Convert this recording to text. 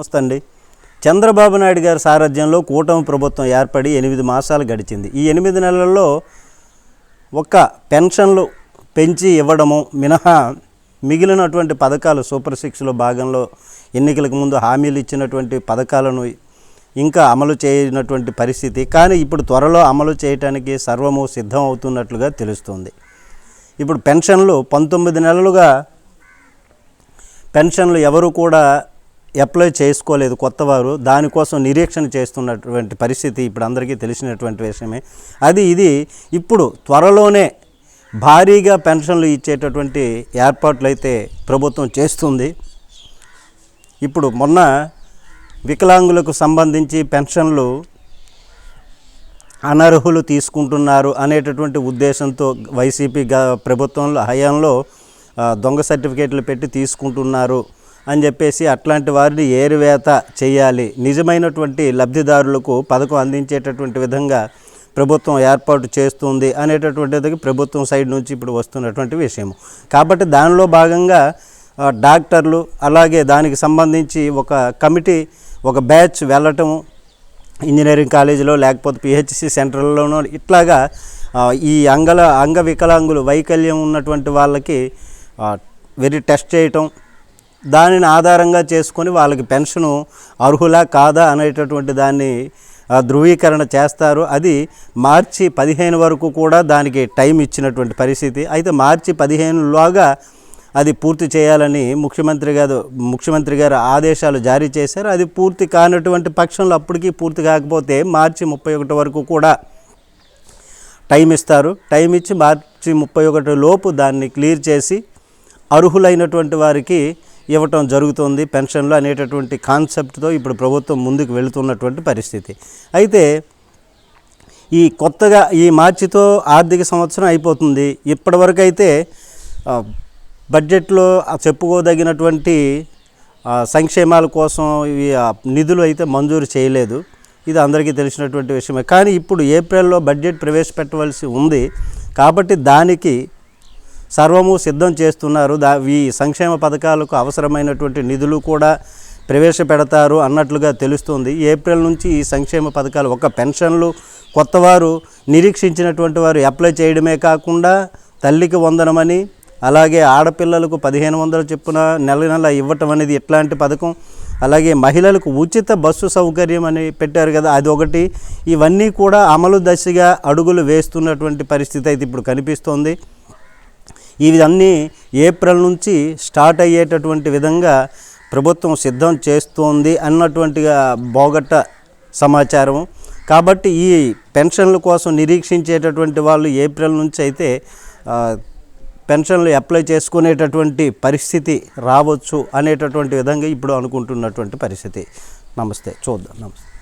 నమస్తే అండి చంద్రబాబు నాయుడు గారి సారథ్యంలో కూటమి ప్రభుత్వం ఏర్పడి ఎనిమిది మాసాలు గడిచింది. ఈ ఎనిమిది నెలల్లో ఒక్క పెన్షన్లు పెంచి ఇవ్వడము మినహా మిగిలినటువంటి పథకాలు సూపర్ సిక్స్లో భాగంలో ఎన్నికలకు ముందు హామీలు ఇచ్చినటువంటి పథకాలను ఇంకా అమలు చేయనటువంటి పరిస్థితి. కానీ ఇప్పుడు త్వరలో అమలు చేయటానికి సర్వము సిద్ధం అవుతున్నట్లుగా తెలుస్తుంది. ఇప్పుడు పెన్షన్లు పంతొమ్మిది నెలలుగా పెన్షన్లు ఎవరు కూడా అప్లై చేసుకోలేదు కొత్తవారు దానికోసం నిరీక్షణ చేస్తున్నటువంటి పరిస్థితి ఇప్పుడు అందరికీ తెలిసినటువంటి విషయమే. అది ఇది ఇప్పుడు త్వరలోనే భారీగా పెన్షన్లు ఇచ్చేటటువంటి ఏర్పాట్లు అయితే ప్రభుత్వం చేస్తుంది. ఇప్పుడు మొన్న వికలాంగులకు సంబంధించి పెన్షన్లు అనర్హులు తీసుకుంటున్నారు అనేటటువంటి ఉద్దేశంతో వైసీపీ ప్రభుత్వంలో హయాంలో దొంగ సర్టిఫికేట్లు పెట్టి తీసుకుంటున్నారు. అని చెప్పేసి అట్లాంటి వారిని ఏరువేత చేయాలి. నిజమైనటువంటి లబ్ధిదారులకు పథకం అందించేటటువంటి విధంగా ప్రభుత్వం ఏర్పాటు చేస్తుంది అనేటటువంటిది ప్రభుత్వం సైడ్ నుంచి ఇప్పుడు వస్తున్నటువంటి విషయం కాబట్టి దానిలో భాగంగా డాక్టర్లు అలాగే దానికి సంబంధించి ఒక కమిటీ ఒక బ్యాచ్ వెళ్ళటం ఇంజనీరింగ్ కాలేజీలో లేకపోతే పిహెచ్సి సెంటర్లలోనో ఇట్లాగా ఈ అంగల వికలాంగులు వైకల్యం ఉన్నటువంటి వాళ్ళకి వెరీ టెస్ట్ చేయటం దానిని ఆధారంగా చేసుకొని వాళ్ళకి పెన్షను అర్హులా కాదా అనేటటువంటి దాన్ని ధృవీకరణ చేస్తారు. అది మార్చి పదిహేను వరకు కూడా దానికి టైం ఇచ్చినటువంటి పరిస్థితి. అయితే మార్చి పదిహేనులోగా అది పూర్తి చేయాలని ముఖ్యమంత్రి గారు ముఖ్యమంత్రి గారు ఆదేశాలు జారీ చేశారు. అది పూర్తి కానటువంటి పక్షంలో అప్పటికీ పూర్తి కాకపోతే మార్చి ముప్పై ఒకటి వరకు కూడా టైం ఇస్తారు. టైం ఇచ్చి మార్చి ముప్పై ఒకటి లోపు దాన్ని క్లియర్ చేసి అర్హులైనటువంటి వారికి ఇవ్వటం జరుగుతుంది పెన్షన్లు అనేటటువంటి కాన్సెప్ట్తో ఇప్పుడు ప్రభుత్వం ముందుకు వెళుతున్నటువంటి పరిస్థితి. అయితే ఈ కొత్తగా ఈ మార్చితో ఆర్థిక సంవత్సరం అయిపోతుంది. ఇప్పటివరకు అయితే బడ్జెట్లో చెప్పుకోదగినటువంటి సంక్షేమాల కోసం ఇవి నిధులు అయితే మంజూరు చేయలేదు. ఇది అందరికీ తెలిసినటువంటి విషయమే. కానీ ఇప్పుడు ఏప్రిల్లో బడ్జెట్ ప్రవేశపెట్టవలసి ఉంది. కాబట్టి దానికి సర్వము సిద్ధం చేస్తున్నారు. దా ఈ సంక్షేమ పథకాలకు అవసరమైనటువంటి నిధులు కూడా ప్రవేశపెడతారు అన్నట్లుగా తెలుస్తుంది. ఏప్రిల్ నుంచి ఈ సంక్షేమ పథకాలు ఒక పెన్షన్లు కొత్తవారు నిరీక్షించినటువంటి వారు అప్లై చేయడమే కాకుండా తల్లికి వందనమని అలాగే ఆడపిల్లలకు పదిహేను వందల చొప్పున నెల నెల ఇవ్వటం అనేది ఇట్లాంటి పథకం. అలాగే మహిళలకు ఉచిత బస్సు సౌకర్యం అని పెట్టారు కదా అది ఒకటి. ఇవన్నీ కూడా అమలు దశగా అడుగులు వేస్తున్నటువంటి పరిస్థితి అయితే ఇప్పుడు కనిపిస్తోంది. ఇవన్నీ ఏప్రిల్ నుంచి స్టార్ట్ అయ్యేటటువంటి విధంగా ప్రభుత్వం సిద్ధం చేస్తోంది అన్నటువంటిగా బోగట్ట సమాచారం. కాబట్టి ఈ పెన్షన్ల కోసం నిరీక్షించేటటువంటి వాళ్ళు ఏప్రిల్ నుంచి అయితే పెన్షన్లు అప్లై చేసుకునేటటువంటి పరిస్థితి రావచ్చు అనేటటువంటి విధంగా ఇప్పుడు అనుకుంటున్నటువంటి పరిస్థితి. నమస్తే. చూద్దాం. నమస్తే.